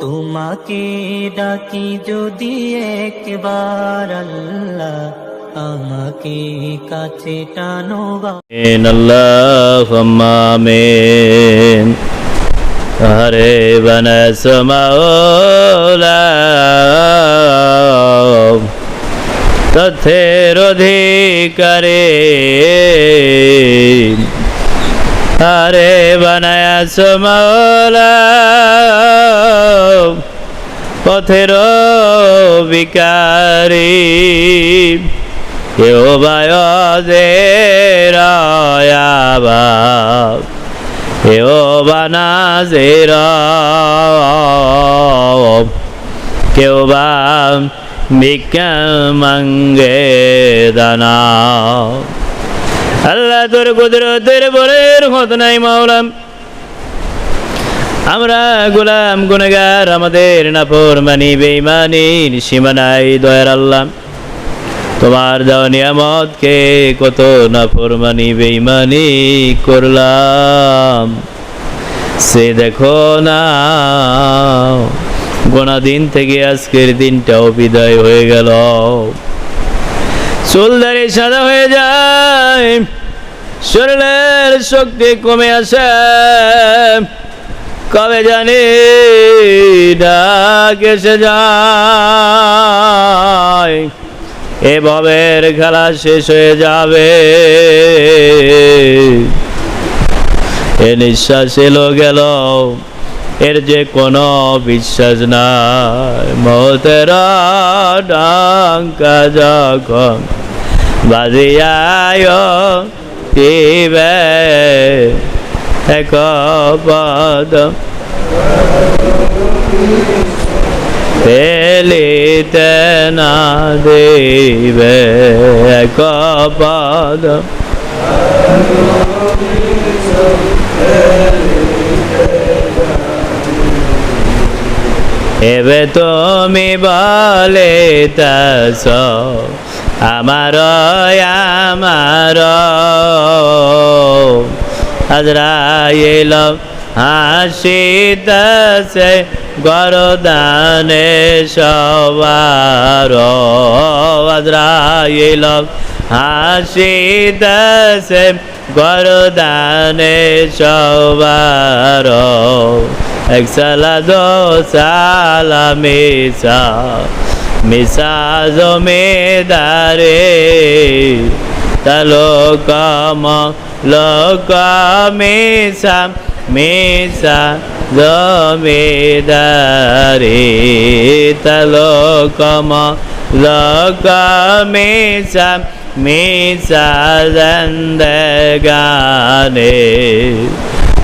তোমাকে ডাকি যদি একবার আল্লাহ আমাকে কাছে টানো আল্লাহ হরে বন অধিক করে হরে বনয় সমলা পথের বিকারী কেউ বায়দের কেউ বানাজের কেউ বা ভিক্ষা মঙ্গে দানা। আল্লাহ তোর কুদরতের বলের মত নাই মাওলাম আমরা গোলাম গুনগার আমাদের নাফর মানি বেইমানি সীমানাই দয়ার আল্লাহ। তোমার দেওয়া নিয়ামতকে কত নাফরমানি বেইমানি করলাম। সে দেখো না গোনা দিন থেকে আজকের দিনটাও বিদায় হয়ে গেল। চুল চুলদারি সাদা হয়ে যায়, শরীরের শক্তি কমে আসে। কবে জানি ডাক এসে যায়। এ ভবের খেলা শেষ হয়ে যাবে। এ নিঃশ্বাস এলো গেল। এর যে কোনো বিশ্বাস নাই। মতের ডাঙ্কা যখন বাজিয়ায় দিবে এক পদ ফেলিতে না দেবে এক এবে তুমি বলে তাস আমার আমার আজরাইল হাসিতেছে গরদানে সবার। আজরাইল হাসিতেছে গরদানে সবার। এক সালা দো সালা মিসা জমেদারে তলোকম লোক মিসা জমেদারে তলোকম লোক মিসা মিসা জন্দগানে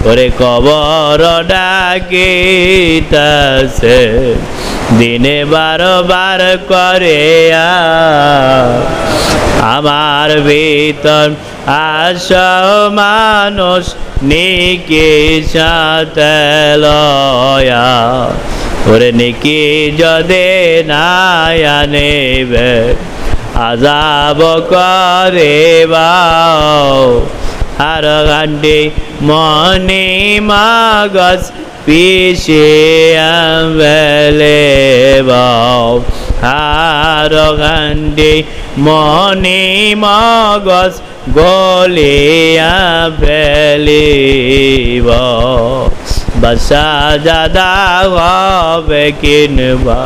ওরে কবর ডাকিতাছে দিনে বারো বার করে আমার ভিতর আস মানুষ নিকি সাথে ওরে নিকি যদি নায়া নেবে, আজাব করে বাও। আর গান্ডে মনে মাগস পিছে বেলে বাও। আর গান্ডে মনে মগস গলিয়া ফেলিব বসা জাদা হবে কিনবা।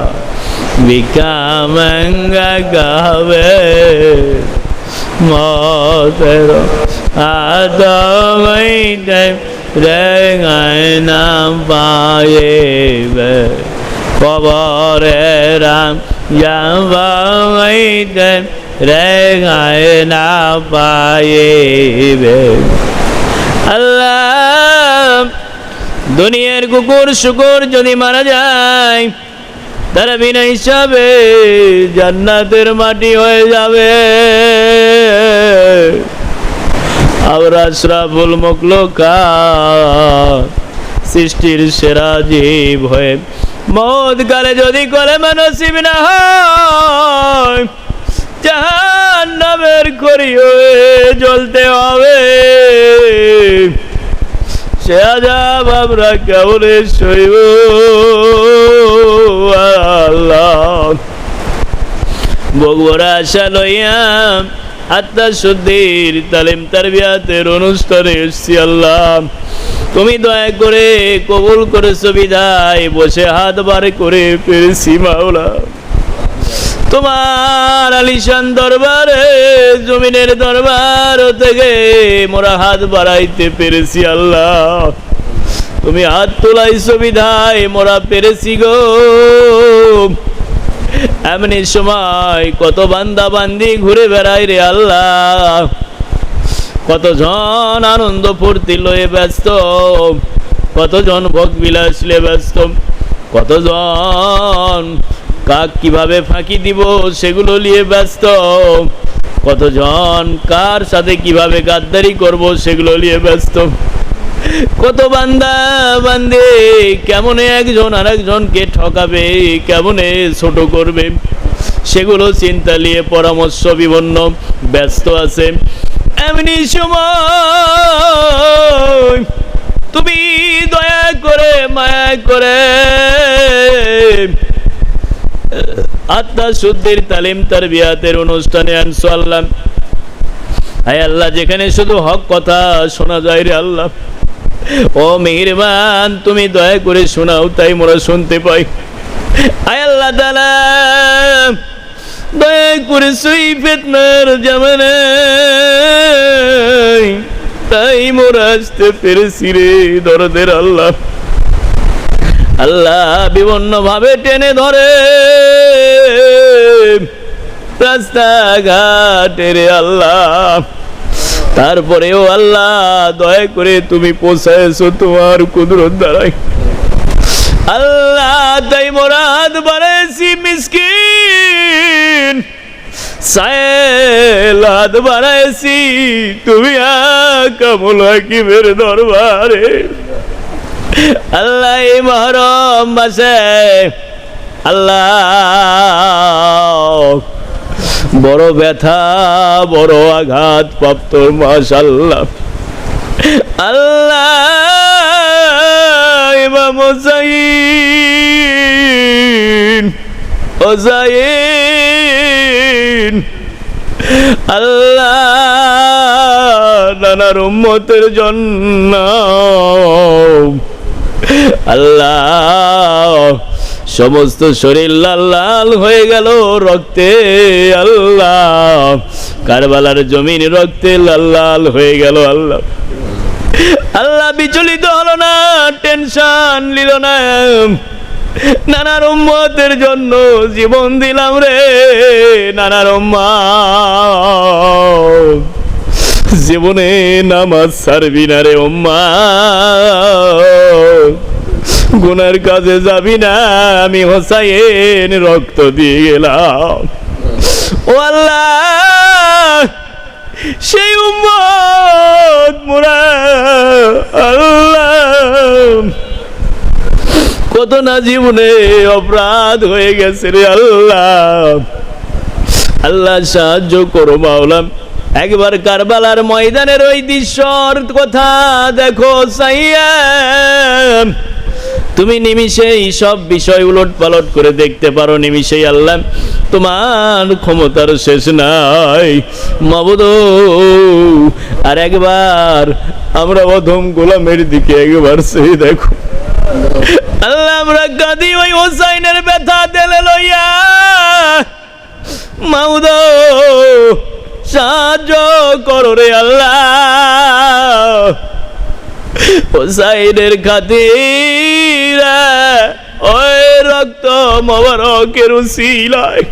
বিকামঙ্গ গাবে। মতের আদমৈতে রেঙায় নাম পায়েবে কবরে রাম যাবাইতে রেঙায় না পায়েবে আল্লাহ দুনিয়ার কুকুর শুকুর যদি মারা যায় তারা বিনা হিসাবে জান্নাতের মাটি হয়ে যাবে আমরা শ্রাবুল মকলোকা সৃষ্টির সেরা জীব হয়ে মদ কালে যদি করে মানসিব না হয় জাহান নামের করি হয়ে জ্বলতে হবে। সে আজাব আমরা কেমনে শৈব আল্লাহ। বগুড়া আশা লইয়া আত্মা শুদ্ধির তালিম তারবিয়াতের অনুষ্ঠানে এসছি আল্লাহ। তুমি দয়া করে কবুল করেছ বিধায় বসে হাত বারে করে পেরেছি মাওলা। তোমার আলিশান দরবারে, জমিনের দরবার থেকে মোরা হাত বাড়াইতে পেরেছি আল্লাহ। তুমি হাত তোলাইছো বিধায় মোরা পেরেছি গো। এমনি সময় কত বান্দা বান্দি ঘুরে বেড়ায় রে আল্লাহ। কত কতজন আনন্দ ফুর্তি লয়ে ব্যস্ত, কতজন ভোগ বিলাস লয়ে ব্যস্ত, কতজন কাক কীভাবে ফাঁকি দিব সেগুলো নিয়ে ব্যস্ত। কতজন কার সাথে কীভাবে গাদ্দারি করব সেগুলো নিয়ে ব্যস্ত। কত বান্দা বান্দে, কেমনে একজন আর একজনকে ঠকাবে, কেমনে ছোট করবে? সেগুলো চিন্তা নিয়ে পরামর্শ বিভিন্ন ব্যস্ত আছে। এমনি সময় তুমি দয়া করে মায়া করে আত্মা শুদ্ধির তালিম তার বিয়াতের অনুষ্ঠানে আনসো আল্লাহ। হায় আল্লাহ, যেখানে শুধু হক কথা শোনা যায় রে আল্লাহ। ও মেহেরবান, তুমি দয়া করে শোনাও, তাই মোরা শুনতে পাই। আয় আল্লাহ দয়া করে সুই ফেতনার জামানে তাই মোরা আসতে পেরেছি রে দরদের আল্লাহ। আল্লাহ বিভিন্ন ভাবে টেনে ধরে। রাস্তাঘাটে রে আল্লাহ। তারপরেও আল্লাহ দয়া করে তুমি পৌঁছায়ছো তোমার কুদরত দ্বারাই। আল্লাহ তাই মোরাদ বাড়াইছি মিসকিন। সায়েলাদ বাড়াইছি তুমি কামল হাকিমের দরবারে। আল্লাহ এই মহরম মাসে আল্লাহ। বড় ব্যথা, বড় আঘাত প্রাপ্ত মাস আল্লাহ ইমাম হোসাইন হোসাইন। আল্লাহ নানার উম্মতের জন্য আল্লাহ, সমস্ত শরীর লাল লাল হয়ে গেল রক্তে, আল্লাহ। কারবালার জমিন রক্তে লাল লাল হয়ে গেল, আল্লাহ। আল্লাহ, বিচলিত হলো না, টেনশন নিল না। নানার উম্মতের জন্য জীবন দিলাম রে, নানার উম্মা জীবনে নামাজ ছাড়বি না রে উম্মা। গুনার কাজে যাবি না, আমি হোসাইন রক্ত দিয়ে গেলাম। ও আল্লাহ, সেই উম্মত মোরা আল্লাহ। কত না জীবনে অপরাধ হয়ে গেছে রে আল্লাহ। আল্লাহ সাহায্য করো মাওলাম একবার কারবালার ময়দানের ওই দৃশ্যর কথা দেখো সাইয়া তুমি নিমিষেই সব বিষয় উলট পালট করে দেখতে পারো, নিমিষেই আল্লাহ তোমার ক্ষমতার শেষ নাই। মবদ, আর একবার আমরা অধম গোলামের দিকে একবার সেই দেখো। আল্লাহ আমরা গাদি ওই হোসাইনের ব্যথা দেলে লইয়া। মাউদ সাহায্য করো রে আল্লাহ। হোসাইনের খাতির ওই রক্ত মোবারকের উসিলায়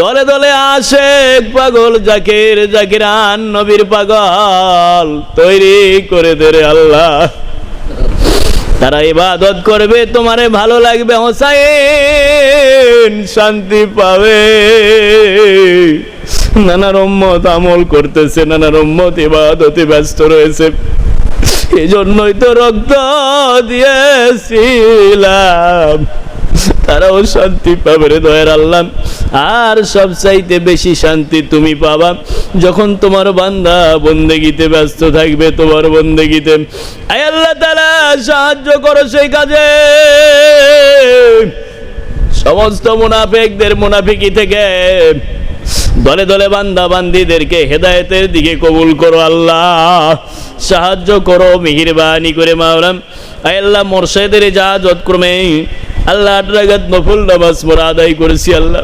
দলে দলে আসে পাগল, জাকির, জাকিরান, নবীর পাগল তৈরি করে দে রে আল্লাহ। তারা ইবাদত করবে, তোমারে ভালো লাগবে, হোসাইন শান্তি পাবে। নানা রম্মত আমল করতেছে নানা রম্মত ইবাদতে ব্যস্ত রয়েছে। এই জন্যই তো রক্ত দিয়েছিলাম। তারাও শান্তি পাবে রে দয়ার আল্লাহ। আর সব চাইতে বেশি শান্তি তুমি পাবা যখন তোমার বান্দা বন্দেগিতে ব্যস্ত থাকবে, তোমার বন্দেগিতে। আয় আল্লাহ তালা সাহায্য করো সেই কাজে। সমস্ত মুনাফিকদের মুনাফিকি থেকে দলে দলে বান্দা বান্দিদেরকে হেদায়েতের দিকে কবুল করো আল্লাহ। সাহায্য করো, মিহিরবানি করে মাওলাম আল্লাহ, মোরশেদের জাহাজত ক্রমে আল্লাহ আট রাগাত নফল নামাজ মোরা আদায় করেছি আল্লাহ।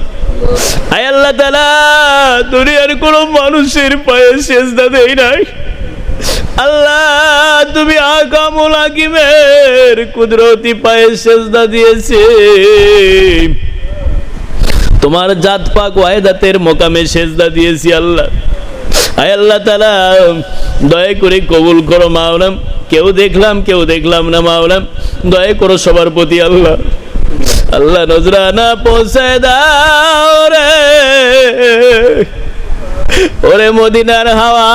আয় আল্লাহ তালা দুনিয়ার কোনো মানুষের পায়ে সেজদা দেই নাই। আল্লাহ, তুমি আকামুল হাকিমের কুদরতি পায়ে সেজদা দিয়েছে। তোমার জাত পাক ওয়াহেদাতের মোকামে সেজদা দিয়েছি আল্লাহ। আয় আল্লাহ তালা দয়া করে কবুল করো মাওলাম কেউ দেখলাম কেউ দেখলাম না মাওলাম দয়া করো সবার প্রতি আল্লাহ। আল্লাহ নজরানা পৌঁছে দাও রে। ওরে মদিনার হাওয়া।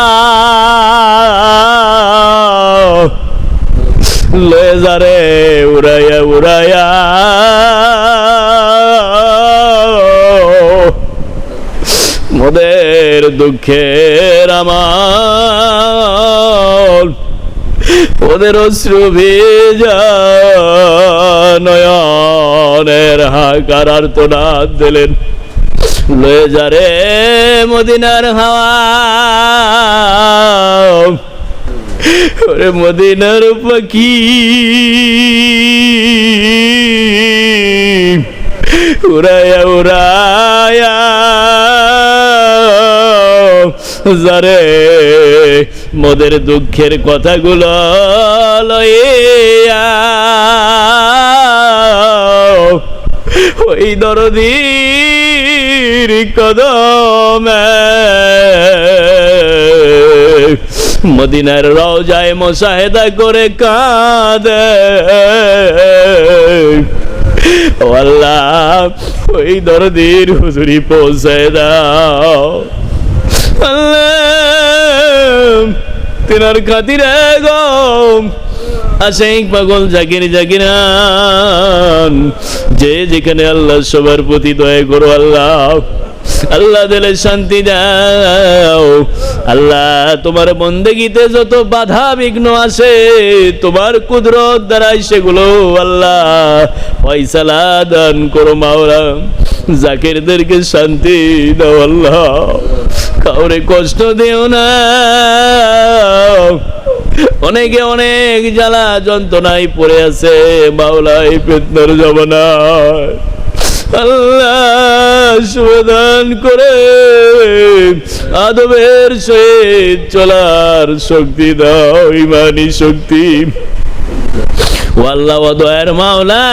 লয়ে যারে উড়াইয়া উড়াইয়া। মোদের দুঃখের আমার ওদের অশ্রু ভেজা নয়নের হাকার আর তো না দিলেন। লয়ে যারে মদিনার হাওয়া। ওরে মদিনার পাখি। উড়ায়া উড়ায়া যারে মোদের দুঃখের কথাগুলো ওই দরদির কদমে মদিনার রওজায় মোশাহেদা করে কাঁদে। ওই দরদির হুজুরি পৌঁছে দাও। আল্লাহ তিনার খাতিরে গো। আশেক পাগল জাকির জাকিরান যে যেখানে আল্লাহ সবার প্রতি দয়া করো, আল্লাহ। আল্লাহ দিলে শান্তি দাও। আল্লাহ, তোমার বন্দেগিতে যত বাধা বিঘ্ন আসে, তোমার কুদরত দ্বারাই সেগুলো আল্লাহ ফয়সালা দান করো মাওলা জাকিরদেরকে শান্তি দাও আল্লাহ। কাউরে কষ্ট দেও না। অনেকে অনেক জ্বালা যন্ত্রণায় পড়ে আছে মাওলাই পেতনার জমানায়। আল্লাহ সমাধান করে আদবের সহিত চলার শক্তি দাও, ইমানি শক্তি। আল্লাহ দয়ার মাওলা,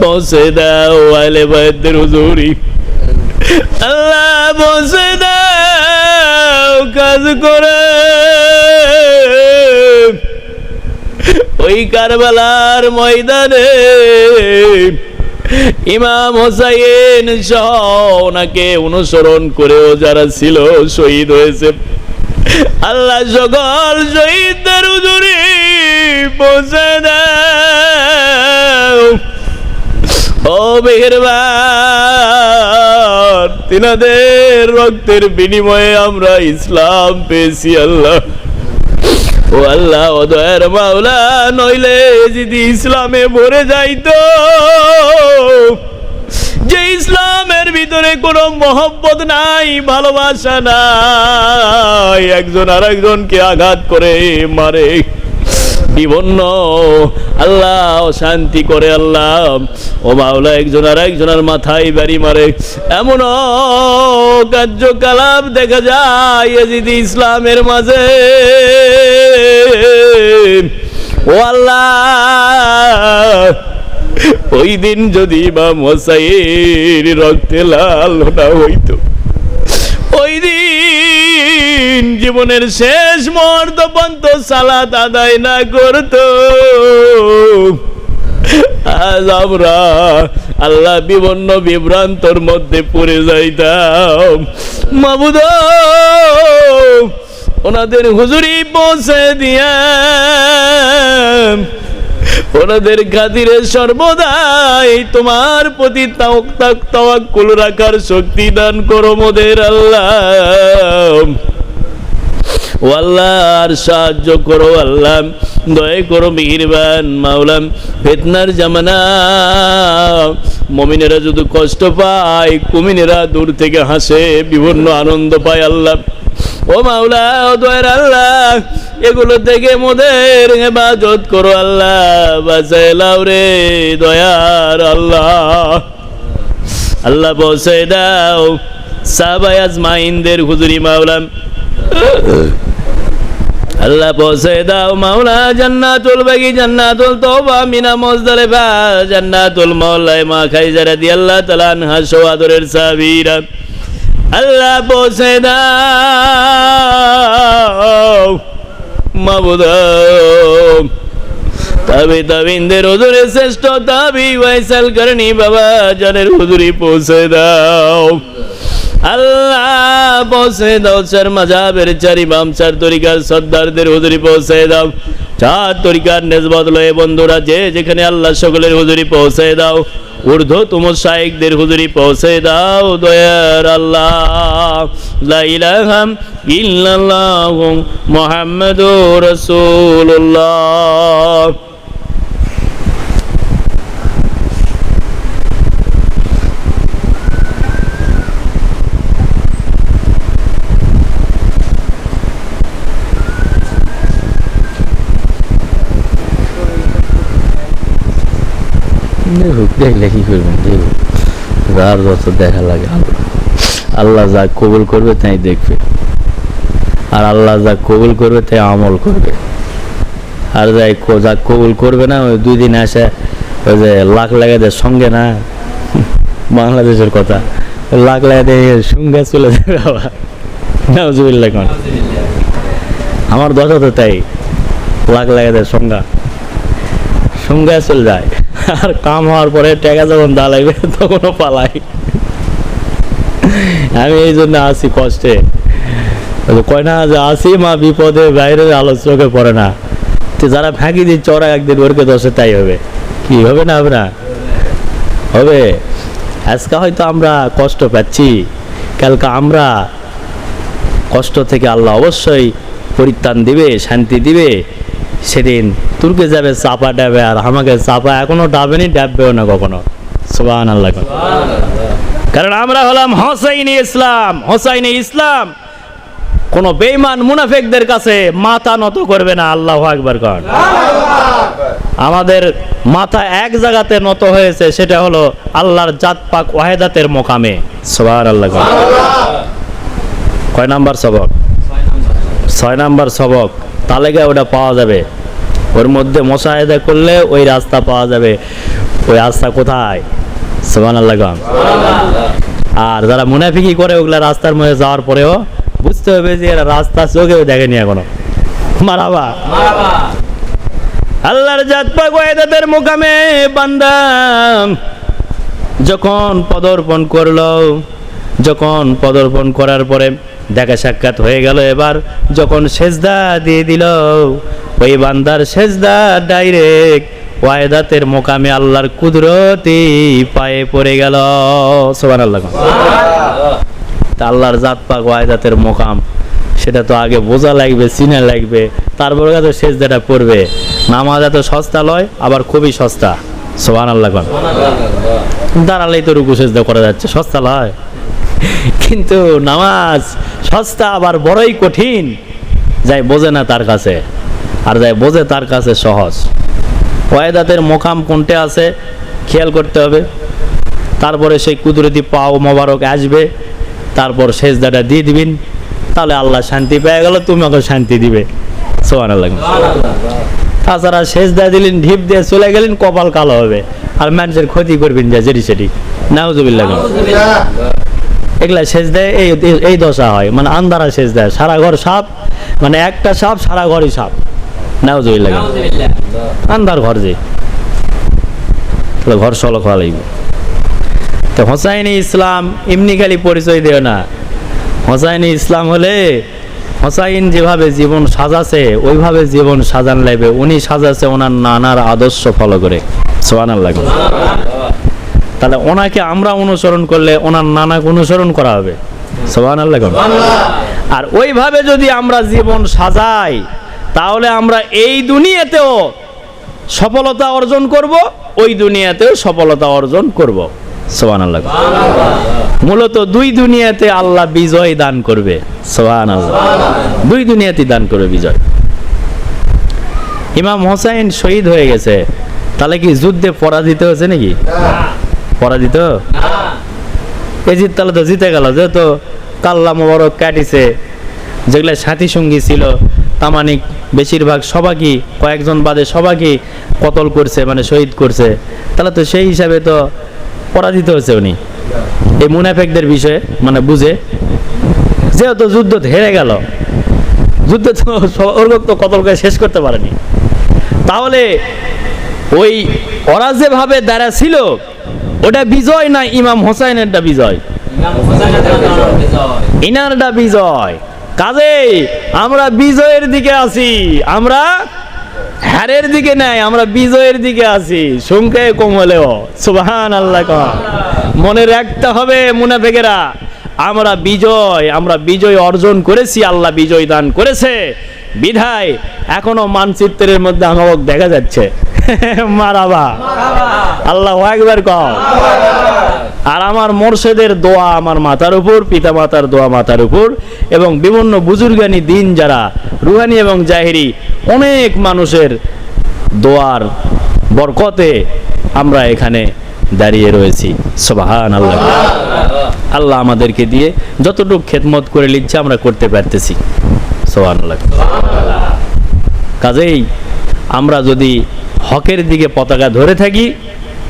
পৌঁছে দাও আলে বাইদের হুজুরি। আল্লাহ পৌঁছে দাও কাজ করে। ওই কারবালার ময়দানে ইমাম হোসাইন সহ ওনাকে অনুসরণ করেও যারা ছিল শহীদ হয়েছে। আল্লাহ সকল শহীদদের উজুরি পৌঁছে দাও। ও মেহেরবান তিনাদের রক্তের বিনিময়ে আমরা ইসলাম পেয়েছি, আল্লাহ। ও আল্লাহ, ও দয়ার মাওলা, নইলে যদি ইসলামে ভরে যাইতো, যে ইসলামের ভিতরে কোনো মহব্বত নাই, ভালোবাসা নাই, একজন আর একজনকে আঘাত করে মারে। বিপন্ন আল্লাহ শান্তি করে আল্লাহ। ও মাওলা, একজন আর একজনের মাথায় বাড়ি মারে। এমন কার্যকলাপ দেখা যায় যদি ইসলামের মাঝে। ও আল্লাহ, ওই দিন যদি বা মশাইয়ের রক্তে লাল হইতো, ওই দিন জীবনের শেষ মুহূর্ত পর্যন্ত সালাত আদায় না করতো। আজ আমরা আল্লাহ বিভিন্ন বিভ্রান্তর মধ্যে পড়ে যাইতাম। মাবুদ, ওনাদের হুজুরি পৌঁছে দিয়া, ওনাদের খাতিরে সর্বদাই তোমার প্রতি তাওয়াক্কুল রাখার শক্তি দান করো মোদের আল্লাহ। ও আল্লাহ আর সাহায্য করো আল্লাহ। দয়া করো মিহিরবান মাওলাম ফেতনার জামানা। মমিনেরা যদি কষ্ট পায়, কুমিনেরা দূর থেকে হাসে, বিভিন্ন আনন্দ পায় আল্লাহ। ও মাওলা, ও দয়ার আল্লাহ, এগুলো থেকে মোদের হেফাজত করো আল্লাহ। বাসাইলাও রে দয়ার আল্লাহ। আল্লাহ পৌঁছে দাও। সাবাই আজমাইনদের হুজুরি মাওলাম আল্লাহ পৌঁছে দাও, মাওলা, জান্নাতুল বাগি, জান্নাতুল তওবা, মিনা মুজদালিফা, জান্নাতুল মাওলায় মা খাইজারা দি আল্লাহ তাআলা আনহা সওয়াদরের সাবিরা। আল্লাহ পৌঁছে দাও, মাবুদ, তবে তবিন্দের হুজুরে শ্রেষ্ঠ তাবি, ওয়াইসাল করনি বাবা, জানের হুজুরি পৌঁছে দাও। আল্লাহ পৌঁছে দাও, চার মাজাবের চার ইমাম, চার তরিকার সর্দারদের হুজুরি পৌঁছে দাও। চার তরিকার নেজবত লয়ে বন্ধুরা, যে যেখানে আল্লাহ সকলের হুজুরি পৌঁছে দাও ঊর্ধ্ব তুম শাইকদের হুজুরি পৌঁছে দাও, দয়ার আল্লাহ। লা ইলাহা ইল্লাল্লাহ মুহাম্মাদুর রাসূলুল্লাহ। দেখুক দেখলে কি করবেন দেখুক যার যত দেখা লাগে আল্লাহ। আল্লাহ যা কবুল করবে তাই দেখবে। আর আল্লাহ যা কবুল করবে তাই আমল করবে। আর যাই যা কবুল করবে না, ওই দুই দিন আসে, ওই যে লাখ লাগাদের সঙ্গে না? বাংলাদেশের কথা। লাখ লাগাতে সঙ্গে চলে যাবে কোন। আমার দশা তো তাই। লাখ লাগাদের সংজ্ঞা সঙ্গে চলে যায়। আর কাম হওয়ার পরে টাকা যখন দাঁড়াইবে তখনও পালাই। আমি এই জন্য আসি কষ্টে। কয় না যে আসি মা বিপদে, বাইরে চোখে পড়ে না। তো যারা ফাঁকি দিচ্ছে, ওরা একদিন ওরকে দশে তাই হবে। কি হবে না হবে না? হবে। আজকে হয়তো আমরা কষ্ট পাচ্ছি। কালকে আমরা কষ্ট থেকে আল্লাহ অবশ্যই পরিত্রাণ দিবে, শান্তি দিবে। সেদিন তুর্কে যাবে চাপা ডাবে আর আমাকে চাপা এখনও ডাবেনি ডাববেও না কখনো। সুবাহ আল্লাহ কারণ আমরা হলাম হোসাইনি ইসলাম হোসাইনি ইসলাম। কোন বেঈমান মুনাফেকদের কাছে মাথা নত করবে না আল্লাহ আকবার কর। আমাদের মাথা এক জায়গাতে নত হয়েছে সেটা হলো আল্লাহর জাত পাক ওয়াহেদাতের মোকামে। সোহার আল্লাহ। কয় নাম্বার সবক? ছয় নাম্বার সবক। তালেগা ওটা পাওয়া যাবে। ওর মধ্যে মশাহেদা করলে ওই রাস্তা পাওয়া যাবে। ওই রাস্তা কোথায়? সোহান আল্লাহ। আর যারা মুনাফিকি করে ওগুলা রাস্তার মধ্যে যাওয়ার পরেও বুঝতে হবে যে এরা রাস্তা চোখেও দেখেনি এখনও। মারাবা। আল্লাহর জাত পাক ওয়াহিদাতের মুকামে বান্দা যখন পদর্পণ করল, যখন পদর্পণ করার পরে দেখা সাক্ষাৎ হয়ে গেল এবার, যখন সেজদা দিয়ে দিল, ওই বান্দার সেজদা ডাইরেক্ট ওয়াহেদাতের মোকামে আল্লাহর কুদরতি পায়ে পড়ে গেল। সোবান আল্লাহ আল্লাহর জাত পাক ওয়াহেদাতের মোকাম, সেটা তো আগে বোঝা লাগবে, চিনা লাগবে, তারপরে তো সেজদাটা পড়বে। নামাজ এত সস্তা লয়, আবার খুবই সস্তা। সোহান আল্লাহ দাঁড়ালেই তো রুকু সেজদা করা যাচ্ছে, সস্তা লয়। কিন্তু নামাজ সস্তা আবার বড়ই কঠিন। যাই বোঝে না তার কাছে। আর যাই বোঝে তার কাছে সহজ। ওয়াহেদাতের মোকাম কোনটে আছে, খেয়াল করতে হবে। তারপরে সেই কুদরতি পাও মোবারক আসবে। তারপর সেজদাটা দিয়ে দিবেন। তাহলে আল্লাহ শান্তি পেয়ে গেল, তুমি ওকে শান্তি দিবে। আল্লাহ তাছাড়া সেজদা দিলেন, ঢিপ দিয়ে চলে গেলেন, কপাল কালো হবে। আর মানুষের ক্ষতি করবেন যা, যেটি সেটি। নাউজুবিল্লাহ। এগুলা সেচ দেয় এই এই দশা হয়। মানে আন্ধারা সেচ দেয় সারা ঘর সাপ মানে একটা সাপ সারা ঘরই সাপ। নাউজুবিল্লাহ। আন্ধার ঘর যে। তাহলে ঘর সলক হওয়া লাগবে। তো হোসাইনি ইসলাম এমনি খালি পরিচয় দেও না। হোসাইনি ইসলাম হলে হোসাইন যেভাবে জীবন সাজাছে ওইভাবে জীবন সাজান লাগবে। উনি সাজাছে ওনার নানার আদর্শ ফলো করে। সোয়ানার লাগবে তাহলে ওনাকে আমরা অনুসরণ করলে ওনার নানাকে অনুসরণ করা হবে। সোহান আল্লাহ আর ওইভাবে যদি আমরা জীবন সাজাই তাহলে আমরা এই দুনিয়াতেও সফলতা অর্জন করব ওই দুনিয়াতেও সফলতা অর্জন করব। সোহান আল্লাহ মূলত দুই দুনিয়াতে আল্লাহ বিজয় দান করবে। সোহান আল্লাহ দুই দুনিয়াতে দান করবে বিজয়। ইমাম হোসাইন শহীদ হয়ে গেছে। তাহলে কি যুদ্ধে পরাজিত হয়েছে নাকি? পরাজিত? এজিত তাহলে তো জিতে গেল যেহেতু কাল্লা মোবারক কাটিছে যেগুলো সাথী সঙ্গী ছিল তামানিক বেশিরভাগ সবাইকে কয়েকজন বাদে সবাইকে কতল করছে মানে শহীদ করছে। তাহলে তো সেই হিসাবে তো পরাজিত হয়েছে উনি। এই মুনাফেকদের বিষয়ে মানে বুঝে। যেহেতু যুদ্ধ হেরে গেল যুদ্ধ তো ওরকম তো কতল করে শেষ করতে পারেনি। তাহলে ওই ওরা যেভাবে দাঁড়া ছিল ওটা বিজয় না ইমাম হোসাইনেরটা বিজয়? ইনারটা বিজয়। কাজেই আমরা বিজয়ের দিকে আছি আমরা হ্যারের দিকে নাই আমরা বিজয়ের দিকে আছি। সংখ্যায় কম হলেও সুবাহান আল্লাহ মনে রাখতে হবে মুনাফেকেরা আমরা বিজয় আমরা বিজয় অর্জন করেছি আল্লাহ বিজয় দান করেছে। বিধায় এখনও মানচিত্রের মধ্যে আমাকে দেখা যাচ্ছে। মারাবা। আল্লাহ একবার কম আর আমার মোর্শেদের দোয়া আমার মাথার উপর পিতা মাতার দোয়া মাথার উপর, এবং বিভিন্ন বুজুর্গানি দিন যারা, রুহানি এবং জাহেরি, অনেক মানুষের দোয়ার বরকতে আমরা এখানে দাঁড়িয়ে রয়েছি। সোবাহান আল্লাহ আল্লাহ আমাদেরকে দিয়ে যতটুকু খেদমত করে নিচ্ছে আমরা করতে পারতেছি। কাজেই আমরা যদি হকের দিকে পতাকা ধরে থাকি,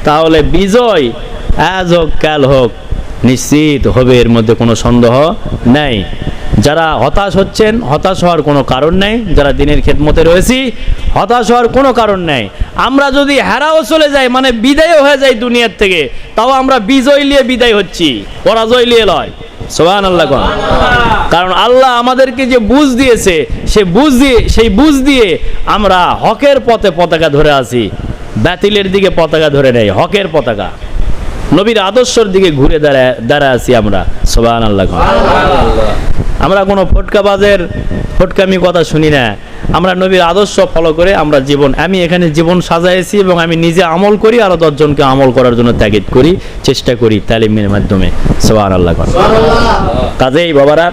তাহলে বিজয় আজ হোক, কাল হোক, নিশ্চিত হবে, এর মধ্যে কোনো সন্দেহ নেই। যারা হতাশ হচ্ছেন, হতাশ হওয়ার কোনো কারণ নেই। যারা দিনের খেদমতে রয়েছি, হতাশ হওয়ার কোনো কারণ নেই। আমরা যদি হারাও চলে যাই মানে বিদায়ও হয়ে যাই দুনিয়ার থেকে, তাও আমরা বিজয় নিয়ে বিদায় হচ্ছি। পরাজয় নিয়ে লয়। সোহান আল্লাহ কোন। কারণ আল্লাহ আমাদেরকে যে বুঝ দিয়েছে, সে বুঝ দিয়ে সেই বুঝ দিয়ে আমরা হকের পথে পতাকা ধরে আছি। ব্যাতিলের দিকে পতাকা ধরে নেই, হকের পতাকা। নবীর আদর্শর দিকে ঘুরে দাঁড়ায় দাঁড়ায় আছি আমরা সোহান আল্লাহ আমরা কোনো ফটকাবাজের ফটকামি কথা শুনি না। আমরা নবীর আদর্শ ফলো করে আমরা জীবন আমি এখানে জীবন সাজাইছি এবং আমি নিজে আমল করি আরও দশজনকে আমল করার জন্য ত্যাগিত করি চেষ্টা করি তালিমের মাধ্যমে। সোহান আল্লাহ কোন। কাজেই বাবারা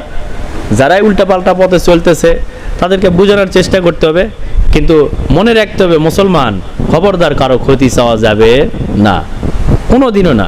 যারাই উল্টাপাল্টা পথে চলতেছে তাদেরকে বোঝানোর চেষ্টা করতে হবে কিন্তু মনে রাখতে হবে মুসলমান খবরদার কারও ক্ষতি চাওয়া যাবে না। কোনোদিনও না।